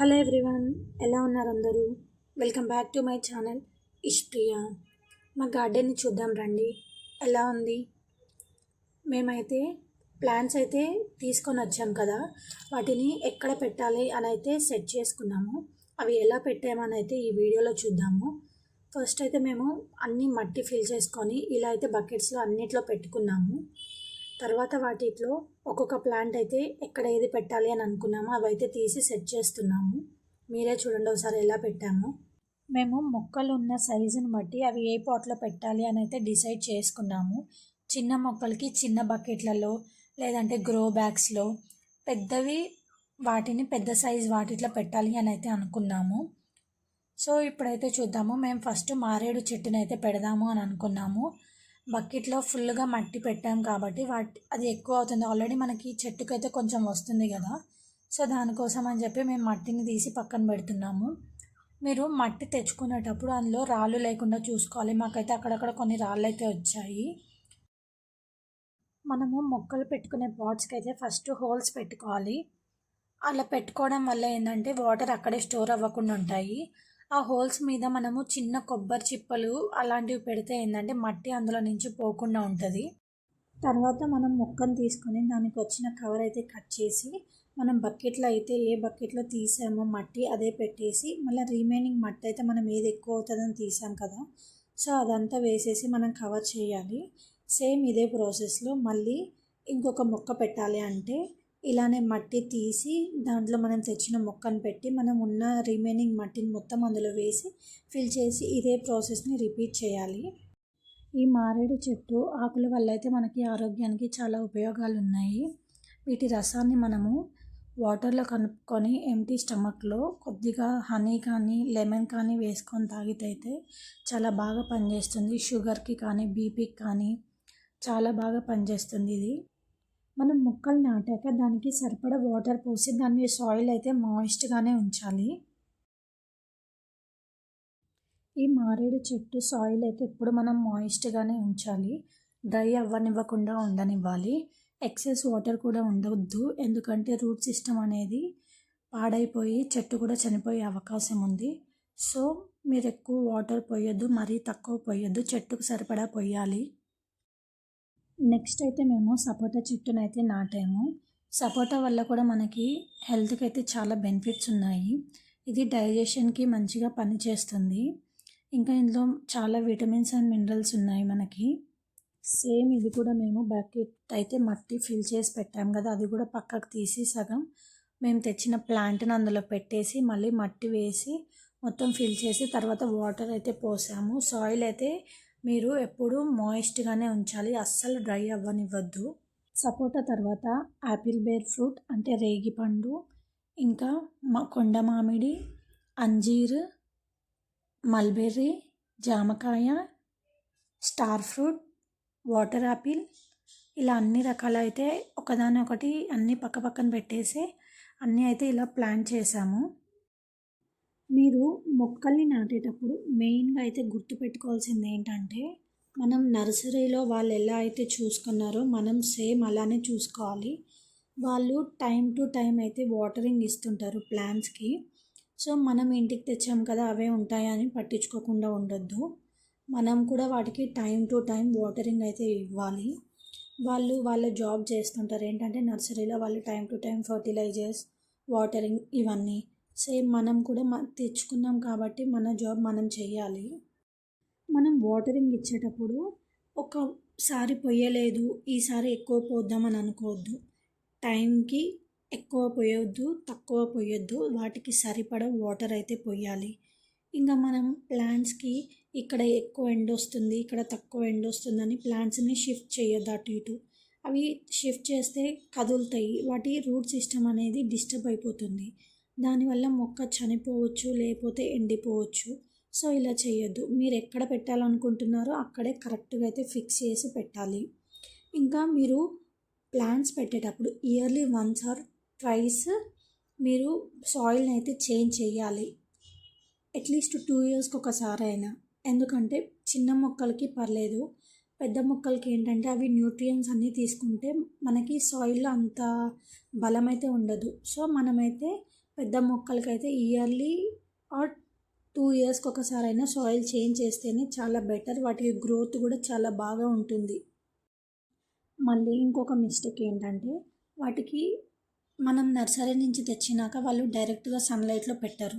Hello everyone ఎలా ఉన్నారు అందరూ? Welcome back to my channel Ishpriya. మా గార్డెన్ని చూద్దాం రండి. ఎలా ఉంది? మేమైతే ప్లాంట్స్ అయితే తీసుకొని వచ్చాం కదా. వాటిని ఎక్కడ పెట్టాలి అని అయితే సెట్ చేసుకున్నాము. అవి ఎలా పెట్టామని అయితే ఈ వీడియోలో చూద్దాము. ఫస్ట్ అయితే మేము అన్నీ మట్టి ఫిల్ చేసుకొని ఇలా అయితే బకెట్స్లో అన్నిట్లో పెట్టుకున్నాము. తర్వాత వాటిలో ఒక్కొక్క ప్లాంట్ అయితే ఎక్కడ ఏది పెట్టాలి అని అనుకున్నామో అవి అయితే తీసి సెట్ చేస్తున్నాము. మీరే చూడండి ఒకసారి ఎలా పెట్టాము. మేము మొక్కలు ఉన్న సైజుని బట్టి అవి ఏ పాట్లో పెట్టాలి అని అయితే డిసైడ్ చేసుకున్నాము. చిన్న మొక్కలకి చిన్న బకెట్లలో లేదంటే గ్రో బ్యాగ్స్లో పెద్దవి వాటిని పెద్ద సైజ్ వాటిలో పెట్టాలి అని అయితే అనుకున్నాము. సో ఇప్పుడైతే చూద్దాము. మేము ఫస్ట్ మారేడు చెట్టునైతే పెడదాము అని అనుకున్నాము. బకెట్లో ఫుల్గా మట్టి పెట్టాం కాబట్టి వాటి అది ఎక్కువ అవుతుంది. ఆల్రెడీ మనకి చెట్టుకైతే కొంచెం వస్తుంది కదా. సో దానికోసం అని చెప్పి మేము మట్టిని తీసి పక్కన పెడుతున్నాము. మీరు మట్టి తెచ్చుకునేటప్పుడు అందులో రాళ్ళు లేకుండా చూసుకోవాలి. మాకైతే అక్కడక్కడ కొన్ని రాళ్ళు అయితే వచ్చాయి. మనము మొక్కలు పెట్టుకునే పాట్స్కి అయితే ఫస్ట్ హోల్స్ పెట్టుకోవాలి. అలా పెట్టుకోవడం వల్ల ఏంటంటే వాటర్ అక్కడే స్టోర్ అవ్వకుండా ఉంటాయి. ఆ హోల్స్ మీద మనము చిన్న కొబ్బరి చిప్పలు అలాంటివి పెడితే ఏంటంటే మట్టి అందులో నుంచి పోకుండా ఉంటుంది. తర్వాత మనం మొక్కను తీసుకొని దానికి వచ్చిన కవర్ అయితే కట్ చేసి మనం బకెట్లో అయితే ఏ బకెట్లో తీసామో మట్టి అదే పెట్టేసి మళ్ళీ రిమైనింగ్ మట్టి అయితే మనం ఏది ఎక్కువ అవుతుందని తీసాం కదా సో అదంతా వేసేసి మనం కవర్ చేయాలి. సేమ్ ఇదే ప్రాసెస్లో మళ్ళీ ఇంకొక మొక్క పెట్టాలి అంటే ఇలానే మట్టి తీసి దాంట్లో మనం తెచ్చిన మొక్కను పెట్టి మనం ఉన్న రిమైనింగ్ మట్టిని మొత్తం అందులో వేసి ఫిల్ చేసి ఇదే ప్రాసెస్ని రిపీట్ చేయాలి. ఈ మారేడు చెట్టు ఆకుల వల్ల అయితే మనకి ఆరోగ్యానికి చాలా ఉపయోగాలు ఉన్నాయి వీటి రసాన్ని మనము వాటర్లో కలుపుకొని ఎంటీ స్టమక్లో కొద్దిగా హనీ కానీ లెమన్ కానీ వేసుకొని తాగితే అయితే చాలా బాగా పనిచేస్తుంది. షుగర్కి కానీ బీపీకి కానీ చాలా బాగా పనిచేస్తుంది ఇది. మనం మొక్కలు నాటాక దానికి సరిపడా వాటర్ పోసి దాన్ని సాయిల్ అయితే మాయిస్ట్గానే ఉంచాలి. ఈ మారేడు చెట్టు సాయిల్ అయితే ఎప్పుడు మనం మాయిస్ట్గానే ఉంచాలి. డ్రై అవ్వనివ్వకుండా ఉండనివ్వాలి. ఎక్సెస్ వాటర్ కూడా ఉండవద్దు ఎందుకంటే రూట్ సిస్టమ్ అనేది పాడైపోయి చెట్టు కూడా చనిపోయే అవకాశం ఉంది. సో మీరు ఎక్కువ వాటర్ పోయొద్దు మరీ తక్కువ పోయొద్దు. చెట్టుకు సరిపడా పోయాలి. నెక్స్ట్ అయితే మేము సపోటా చెట్టును అయితే నాటాము. సపోటా వల్ల కూడా మనకి హెల్త్కి అయితే చాలా బెనిఫిట్స్ ఉన్నాయి. ఇది డైజెషన్కి మంచిగా పనిచేస్తుంది ఇంకా ఇందులో చాలా విటమిన్స్ అండ్ మినరల్స్ ఉన్నాయి మనకి. సేమ్ ఇది కూడా మేము బకెట్ అయితే మట్టి ఫిల్ చేసి పెట్టాము కదా అది కూడా పక్కకు తీసి సగం మేము తెచ్చిన ప్లాంట్ని అందులో పెట్టేసి మళ్ళీ మట్టి వేసి మొత్తం ఫిల్ చేసి తర్వాత వాటర్ అయితే పోసాము. సాయిల్ అయితే మీరు ఎప్పుడూ మాయిస్ట్గానే ఉంచాలి. అస్సలు డ్రై అవ్వనివ్వద్దు. సపోటా తర్వాత యాపిల్ బేర్ ఫ్రూట్ అంటే రేగి పండు ఇంకా మా కొండ మామిడి అంజీర్ మల్బెర్రీ జామకాయ స్టార్ ఫ్రూట్ వాటర్ యాపిల్ ఇలా అన్ని రకాలు అయితే ఒకదాని ఒకటి అన్నీ పక్క పక్కన పెట్టేసి అన్నీ అయితే ఇలా ప్లాన్ చేసాము. మీరు మొక్కల్ని నాటేటప్పుడు మెయిన్గా అయితే గుర్తుపెట్టుకోవాల్సింది ఏంటంటే మనం నర్సరీలో వాళ్ళు ఎలా అయితే చూసుకున్నారో మనం సేమ్ అలానే చూసుకోవాలి. వాళ్ళు టైం టు టైం అయితే వాటరింగ్ ఇస్తుంటారు ప్లాంట్స్కి. సో మనం ఇంటికి తెచ్చాం కదా అవే ఉంటాయని పట్టించుకోకుండా ఉండొద్దు. మనం కూడా వాటికి టైం టు టైం వాటరింగ్ అయితే ఇవ్వాలి. వాళ్ళు వాళ్ళ జాబ్ చేస్తుంటారు. ఏంటంటే నర్సరీలో వాళ్ళు time to time fertilisers watering ఇవన్నీ. సేమ్ మనం కూడా తెచ్చుకున్నాం కాబట్టి మన జాబ్ మనం చేయాలి మనం వాటరింగ్ ఇచ్చేటప్పుడు ఒకసారి పొయ్యలేదు ఈసారి ఎక్కువ పోద్దామని అనుకోవద్దు. టైంకి ఎక్కువ పోయొద్దు తక్కువ పోయొద్దు వాటికి సరిపడ వాటర్ అయితే పోయాలి. ఇంకా మనం ప్లాంట్స్కి ఇక్కడ ఎక్కువ ఎండ వస్తుంది ఇక్కడ తక్కువ ఎండ వస్తుందని ప్లాంట్స్ని షిఫ్ట్ చేయొద్దు అటు ఇటు. అవి షిఫ్ట్ చేస్తే కదులుతాయి వాటి రూట్ సిస్టమ్ అనేది డిస్టర్బ్ అయిపోతుంది. దానివల్ల మొక్క చనిపోవచ్చు లేకపోతే ఎండిపోవచ్చు. సో ఇలా చేయొద్దు మీరు ఎక్కడ పెట్టాలనుకుంటున్నారో అక్కడే కరెక్ట్గా అయితే ఫిక్స్ చేసి పెట్టాలి. ఇంకా మీరు ప్లాంట్స్ పెట్టేటప్పుడు ఇయర్లీ వన్స్ ఆర్ ట్వైస్ మీరు సాయిల్ని అయితే చేంజ్ చేయాలి అట్లీస్ట్ టూ ఇయర్స్కి ఒకసారి అయినా. ఎందుకంటే చిన్న మొక్కలకి పర్లేదు. పెద్ద మొక్కలకి ఏంటంటే అవి న్యూట్రియన్స్ అన్నీ తీసుకుంటే మనకి సాయిల్లో అంత బలం అయితే ఉండదు. సో మనమైతే పెద్ద మొక్కలకైతే ఇయర్లీ ఆర్ టూ ఇయర్స్కి ఒకసారి అయినా సాయిల్ చేంజ్ చేస్తేనే చాలా బెటర్. వాటికి గ్రోత్ కూడా చాలా బాగా ఉంటుంది. మళ్ళీ ఇంకొక మిస్టేక్ ఏంటంటే వాటికి మనం నర్సరీ నుంచి తెచ్చినాక వాళ్ళు డైరెక్ట్గా సన్లైట్లో పెట్టరు.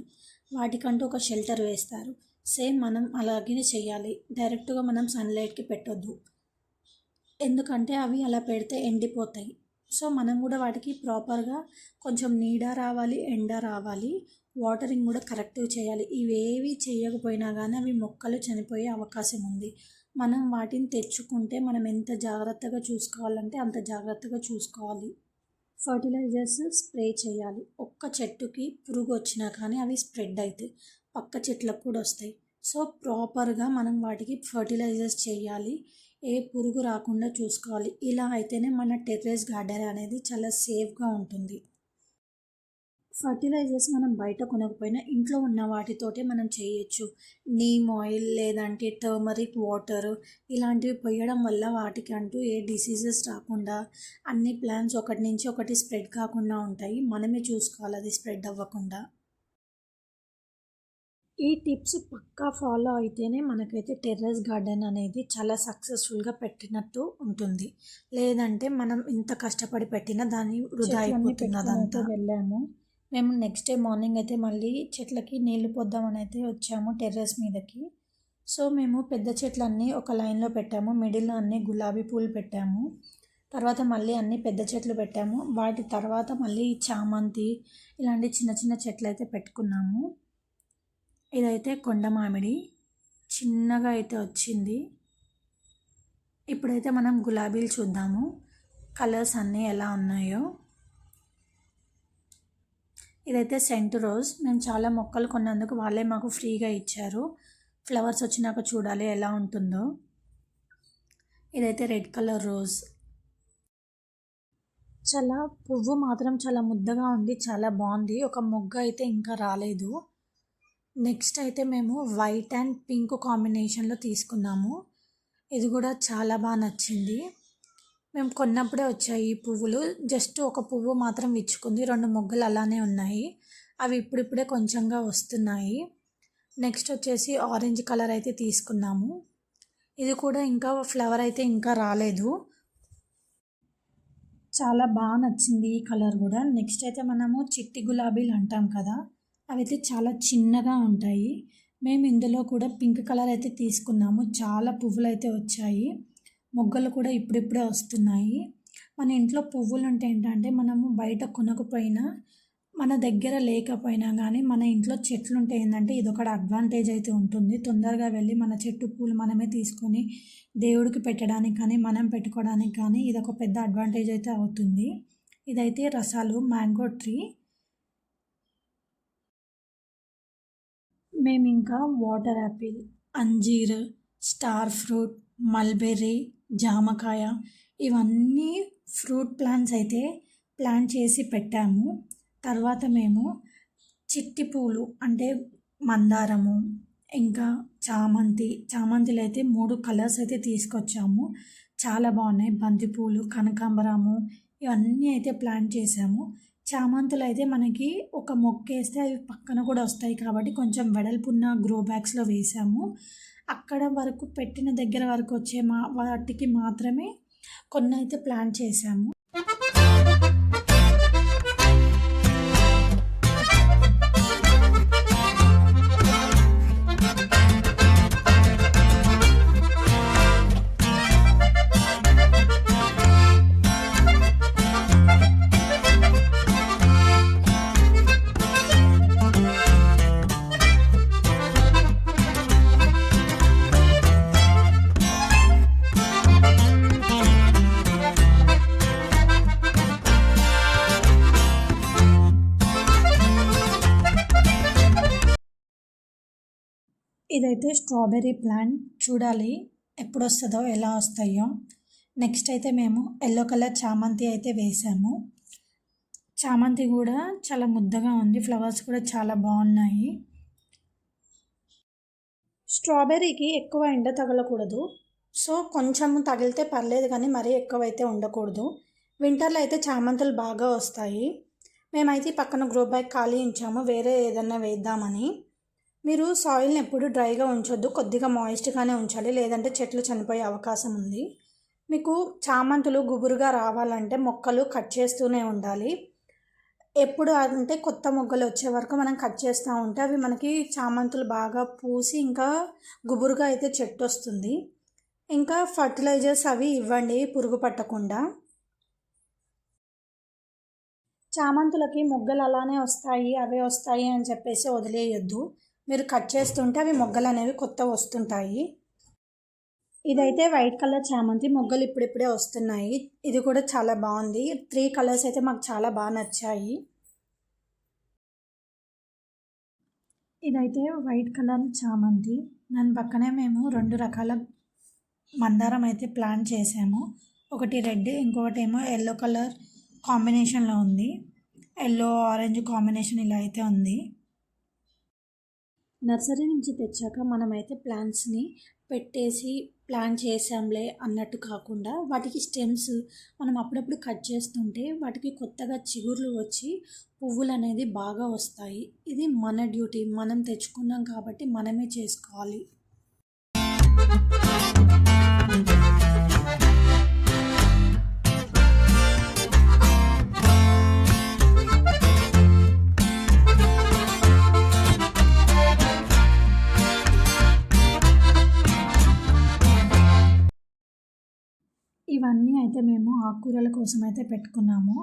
వాటికంటూ ఒక షెల్టర్ వేస్తారు. సేమ్ మనం అలాగే చేయాలి డైరెక్ట్గా మనం సన్లైట్కి పెట్టొద్దు. ఎందుకంటే అవి అలా పెడితే ఎండిపోతాయి. సో మనం కూడా వాటికి ప్రాపర్గా కొంచెం నీడ రావాలి ఎండ రావాలి వాటరింగ్ కూడా కరెక్ట్గా చేయాలి. ఇవేవి చేయకపోయినా కానీ అవి మొక్కలు చనిపోయే అవకాశం ఉంది. మనం వాటిని తెచ్చుకుంటే మనం ఎంత జాగ్రత్తగా చూసుకోవాలంటే అంత జాగ్రత్తగా చూసుకోవాలి. ఫర్టిలైజర్స్ స్ప్రే చేయాలి. ఒక్క చెట్టుకి పురుగు వచ్చినా కానీ అవి స్ప్రెడ్ అవుతాయి. పక్క చెట్లకు కూడా వస్తాయి. సో ప్రాపర్గా మనం వాటికి ఫర్టిలైజర్స్ చేయాలి. ఏ పురుగు రాకుండా చూసుకోవాలి. ఇలా అయితేనే మన టెర్రస్ గార్డెన్ అనేది చాలా సేఫ్గా ఉంటుంది. ఫర్టిలైజర్స్ మనం బయట కొనకపోయినా ఇంట్లో ఉన్న వాటితోటే మనం చేయొచ్చు. నీమ్ ఆయిల్ లేదంటే టర్మరిక్ వాటర్ ఇలాంటివి పోయడం వల్ల వాటికి అంటూ ఏ డిసీజెస్ రాకుండా అన్ని ప్లాంట్స్ ఒకటి నుంచి ఒకటి స్ప్రెడ్ కాకుండా ఉంటాయి. మనమే చూసుకోవాలి అది స్ప్రెడ్ అవ్వకుండా. ఈ టిప్స్ పక్కా ఫాలో అయితేనే మనకైతే టెర్రస్ గార్డెన్ అనేది చాలా సక్సెస్ఫుల్గా పెట్టినట్టు ఉంటుంది. లేదంటే మనం ఇంత కష్టపడి పెట్టినా దాన్ని వృధా అయిపోతుంది అదంతా వెళ్ళాము. మేము నెక్స్ట్ డే మార్నింగ్ అయితే మళ్ళీ చెట్లకి నీళ్ళు పొద్దామని అయితే వచ్చాము టెర్రస్ మీదకి. సో మేము పెద్ద చెట్లన్నీ ఒక లైన్లో పెట్టాము. మిడిల్లో అన్ని గులాబీ పూలు పెట్టాము. తర్వాత మళ్ళీ అన్ని పెద్ద చెట్లు పెట్టాము. వాటి తర్వాత మళ్ళీ చామంతి ఇలాంటి చిన్న చిన్న చెట్లు అయితే పెట్టుకున్నాము. ఇదైతే కొండ మామిడి. చిన్నగా అయితే వచ్చింది. ఇప్పుడైతే మనం గులాబీలు చూద్దాము. కలర్స్ అన్నీ ఎలా ఉన్నాయో. ఇదైతే సెంట్ రోజ్. మేము చాలా మొక్కలు కొన్నందుకు వాళ్ళే మాకు ఫ్రీగా ఇచ్చారు. ఫ్లవర్స్ వచ్చినాక చూడాలి ఎలా ఉంటుందో. ఇదైతే రెడ్ కలర్ రోజ్. చాలా పువ్వు మాత్రం చాలా ముద్దగా ఉంది. చాలా బాగుంది. ఒక మొగ్గ అయితే ఇంకా రాలేదు. నెక్స్ట్ అయితే మేము వైట్ అండ్ పింక్ కాంబినేషన్లో తీసుకున్నాము. ఇది కూడా చాలా బాగా నచ్చింది. మేము కొన్నప్పుడే వచ్చాయి ఈ పువ్వులు. జస్ట్ ఒక పువ్వు మాత్రం విచ్చుకుంది. రెండు మొగ్గలు అలానే ఉన్నాయి. అవి ఇప్పుడిప్పుడే కొంచెంగా వస్తున్నాయి. నెక్స్ట్ వచ్చేసి ఆరెంజ్ కలర్ అయితే తీసుకున్నాము. ఇది కూడా ఇంకా ఫ్లవర్ అయితే ఇంకా రాలేదు. చాలా బాగా నచ్చింది ఈ కలర్ కూడా. నెక్స్ట్ అయితే మనము చిట్టి గులాబీలు అంటాం కదా. అవి అయితే చాలా చిన్నగా ఉంటాయి. మేము ఇందులో కూడా పింక్ కలర్ అయితే తీసుకున్నాము. చాలా పువ్వులు అయితే వచ్చాయి. మొగ్గలు కూడా ఇప్పుడిప్పుడే వస్తున్నాయి. మన ఇంట్లో పువ్వులు ఉంటే ఏంటంటే మనము బయట కొనకపోయినా మన దగ్గర లేకపోయినా కానీ మన ఇంట్లో చెట్లు ఉంటే ఏంటంటే ఇది ఒకటి అడ్వాంటేజ్ అయితే ఉంటుంది. తొందరగా వెళ్ళి మన చెట్టు పూలు మనమే తీసుకొని దేవుడికి పెట్టడానికి కానీ మనం పెట్టుకోవడానికి కానీ ఇది ఒక పెద్ద అడ్వాంటేజ్ అయితే అవుతుంది. ఇదైతే రసాలు మ్యాంగో ట్రీ. మేము ఇంకా వాటర్ యాపిల్ అంజీర్ స్టార్ ఫ్రూట్ మల్బెర్రీ జామకాయ ఇవన్నీ ఫ్రూట్ ప్లాంట్స్ అయితే ప్లాన్ చేసి పెట్టాము. తర్వాత మేము చిట్టి పూలు అంటే మందారము ఇంకా చామంతి చామంతిలో అయితే మూడు కలర్స్ అయితే తీసుకొచ్చాము. చాలా బాగున్నాయి. బంతిపూలు కనకాంబరము ఇవన్నీ అయితే ప్లాన్ చేసాము. చామంతులు అయితే మనకి ఒక మొక్క వేస్తే అవి పక్కన కూడా వస్తాయి కాబట్టి కొంచెం వెడల్పున్న గ్రో బ్యాగ్స్లో వేసాము. అక్కడ వరకు పెట్టిన దగ్గర వరకు వచ్చే మా వాటికి మాత్రమే కొన్ని అయితే ప్లాన్ చేసాము ఇదైతే స్ట్రాబెర్రీ ప్లాంట్ చూడాలి ఎప్పుడు వస్తుందో ఎలా వస్తాయో. నెక్స్ట్ అయితే మేము ఎల్లో కలర్ చామంతి అయితే వేసాము. చామంతి కూడా చాలా ముద్దగా ఉంది. ఫ్లవర్స్ కూడా చాలా బాగున్నాయి. స్ట్రాబెర్రీకి ఎక్కువ ఎండ తగలకూడదు. సో కొంచెం తగిలితే పర్లేదు కానీ మరీ ఎక్కువైతే ఉండకూడదు. వింటర్లో అయితే చామంతులు బాగా వస్తాయి. మేమైతే పక్కన గ్రో బ్యాగ్ ఖాళీ ఉంచాము. వేరే ఏదన్నా వేద్దామని. మీరు సాయిల్ని ఎప్పుడు డ్రైగా ఉంచొద్దు కొద్దిగా మాయిస్ట్గానే ఉంచాలి లేదంటే చెట్లు చనిపోయే అవకాశం ఉంది. మీకు చామంతులు గుబురుగా రావాలంటే మొక్కలు కట్ చేస్తూనే ఉండాలి. ఎప్పుడు అంటే కొత్త మొగ్గలు వచ్చే వరకు మనం కట్ చేస్తూ ఉంటే అవి మనకి చామంతులు బాగా పూసి ఇంకా గుబురుగా అయితే చెట్టు వస్తుంది. ఇంకా ఫర్టిలైజర్స్ అవి ఇవ్వండి పురుగు పట్టకుండా. చామంతులకి మొగ్గలు అలానే వస్తాయి అవే వస్తాయి అని చెప్పేసి వదిలేయొద్దు. మీరు కట్ చేస్తుంటే అవి మొగ్గలు అనేవి కొత్త వస్తుంటాయి. ఇదైతే వైట్ కలర్ చామంతి మొగ్గలు ఇప్పుడిప్పుడే వస్తున్నాయి. ఇది కూడా చాలా బాగుంది. త్రీ కలర్స్ అయితే మాకు చాలా బాగా నచ్చాయి. ఇదైతే వైట్ కలర్ చామంతి. దాని పక్కనే మేము రెండు రకాల మందారం అయితే ప్లాన్ చేసాము. ఒకటి రెడ్ ఇంకొకటి ఏమో ఎల్లో కలర్ కాంబినేషన్లో ఉంది. ఎల్లో ఆరెంజ్ కాంబినేషన్ ఇలా అయితే ఉంది. నర్సరీ నుంచి తెచ్చాక మనమైతే ప్లాంట్స్ని పెట్టేసి ప్లాన్ చేసాంలే అన్నట్టు కాకుండా వాటికి స్టెమ్స్ మనం అప్పుడప్పుడు కట్ చేస్తుంటే వాటికి కొత్తగా చిగుర్లు వచ్చి పువ్వులు అనేది బాగా వస్తాయి. ఇది మన డ్యూటీ. మనం తెచ్చుకున్నాం కాబట్టి మనమే చేసుకోవాలి. ఇవన్నీ అయితే మేము ఆకుకూరల కోసం అయితే పెట్టుకున్నాము.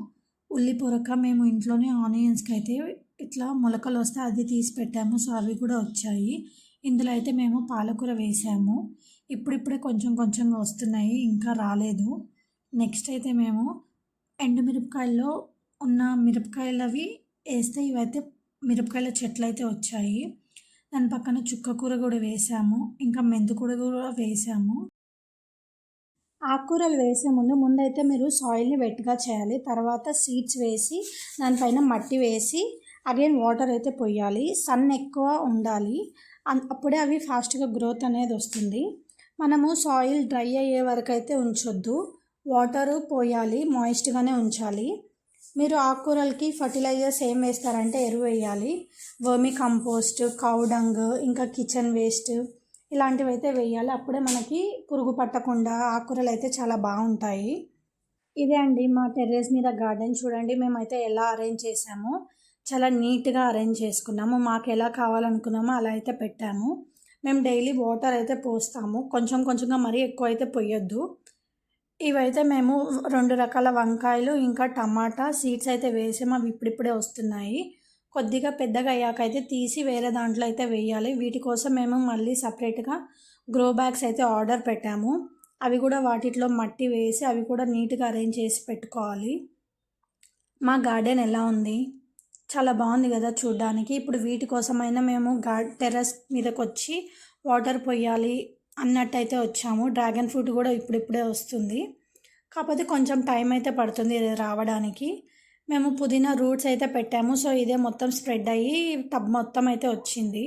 ఉల్లి పొరక మేము ఇంట్లోనే ఆనియన్స్కి అయితే ఇట్లా మొలకలు వస్తే అది తీసి పెట్టాము. సో అవి కూడా వచ్చాయి. ఇందులో అయితే మేము పాలకూర వేసాము. ఇప్పుడిప్పుడే కొంచెం కొంచెంగా వస్తున్నాయి. ఇంకా రాలేదు. నెక్స్ట్ అయితే మేము ఎండుమిరపకాయల్లో ఉన్న మిరపకాయలవి వేస్తే ఇవైతే మిరపకాయల చెట్లు అయితే వచ్చాయి. దాని పక్కన చుక్క కూర కూడా వేసాము. ఇంకా మెంతుకూర కూడా వేసాము. ఆకుకూరలు వేసే ముందు ముందైతే మీరు సాయిల్ని వెట్గా చేయాలి. తర్వాత సీడ్స్ వేసి దానిపైన మట్టి వేసి అగైన్ వాటర్ అయితే పోయాలి సన్ ఎక్కువ ఉండాలి. అప్పుడే అవి ఫాస్ట్గా గ్రోత్ అనేది వస్తుంది. మనము సాయిల్ డ్రై అయ్యే వరకు అయితే ఉంచొద్దు. వాటరు పోయాలి మాయిస్ట్గానే ఉంచాలి. మీరు ఆకుకూరలకి ఫర్టిలైజర్స్ ఏం వేస్తారంటే ఎరువు వేయాలి. వర్మి కంపోస్ట్ కౌడంగ్ ఇంకా కిచెన్ వేస్ట్ ఇలాంటివి అయితే వేయాలి. అప్పుడే మనకి పురుగు పట్టకుండా ఆకుకూరలు అయితే చాలా బాగుంటాయి. ఇదే అండి మా టెర్రస్ మీద గార్డెన్ చూడండి. మేమైతే ఎలా అరేంజ్ చేసామో చాలా నీట్గా అరేంజ్ చేసుకున్నాము. మాకు ఎలా కావాలనుకున్నామో అలా అయితే పెట్టాము. మేము డైలీ వాటర్ అయితే పోస్తాము. కొంచెం కొంచెంగా మరీ ఎక్కువ అయితే పోయొద్దు. ఇవైతే మేము రెండు రకాల వంకాయలు ఇంకా టమాటా సీడ్స్ అయితే వేసాము. అవి ఇప్పుడిప్పుడే వస్తున్నాయి. కొద్దిగా పెద్దగా అయ్యాక అయితే తీసి వేరే దాంట్లో అయితే వేయాలి. వీటి కోసం మేము మళ్ళీ సపరేట్గా గ్రో బ్యాగ్స్ అయితే ఆర్డర్ పెట్టాము. అవి కూడా వాటిలో మట్టి వేసి అవి కూడా నీట్గా అరేంజ్ చేసి పెట్టుకోవాలి. మా గార్డెన్ ఎలా ఉంది? చాలా బాగుంది కదా చూడ్డానికి. ఇప్పుడు వీటి కోసమైనా మేము గా టెర్రస్ మీదకి వచ్చి వాటర్ పోయాలి అన్నట్టయితే వచ్చాము. డ్రాగన్ ఫ్రూట్ కూడా ఇప్పుడిప్పుడే వస్తుంది. కాకపోతే కొంచెం టైం అయితే పడుతుంది రావడానికి. మేము పుదీనా రూట్స్ అయితే పెట్టాము. సో ఇదే మొత్తం స్ప్రెడ్ అయ్యి టబ్ మొత్తం అయితే వచ్చింది.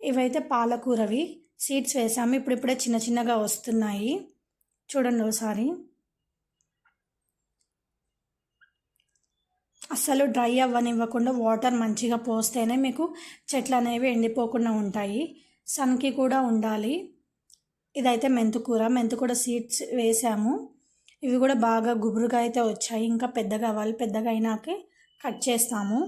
ఇవైతే పాలకూరవి. సీడ్స్ వేసాము. ఇప్పుడిప్పుడే చిన్న చిన్నగా వస్తున్నాయి. చూడండి ఒకసారి. అస్సలు డ్రై అవ్వనివ్వకుండా వాటర్ మంచిగా పోస్తేనే మీకు చెట్లు అనేవి ఎండిపోకుండా ఉంటాయి. సన్కి కూడా ఉండాలి. ఇదైతే మెంతుకూర. మెంతుకూర సీడ్స్ వేసాము. ఇవి కూడా బాగా గుబురుగా అయితే వచ్చాయి. ఇంకా పెద్దగా అవ్వాలి. పెద్దగా అయినాకే కట్ చేస్తాము.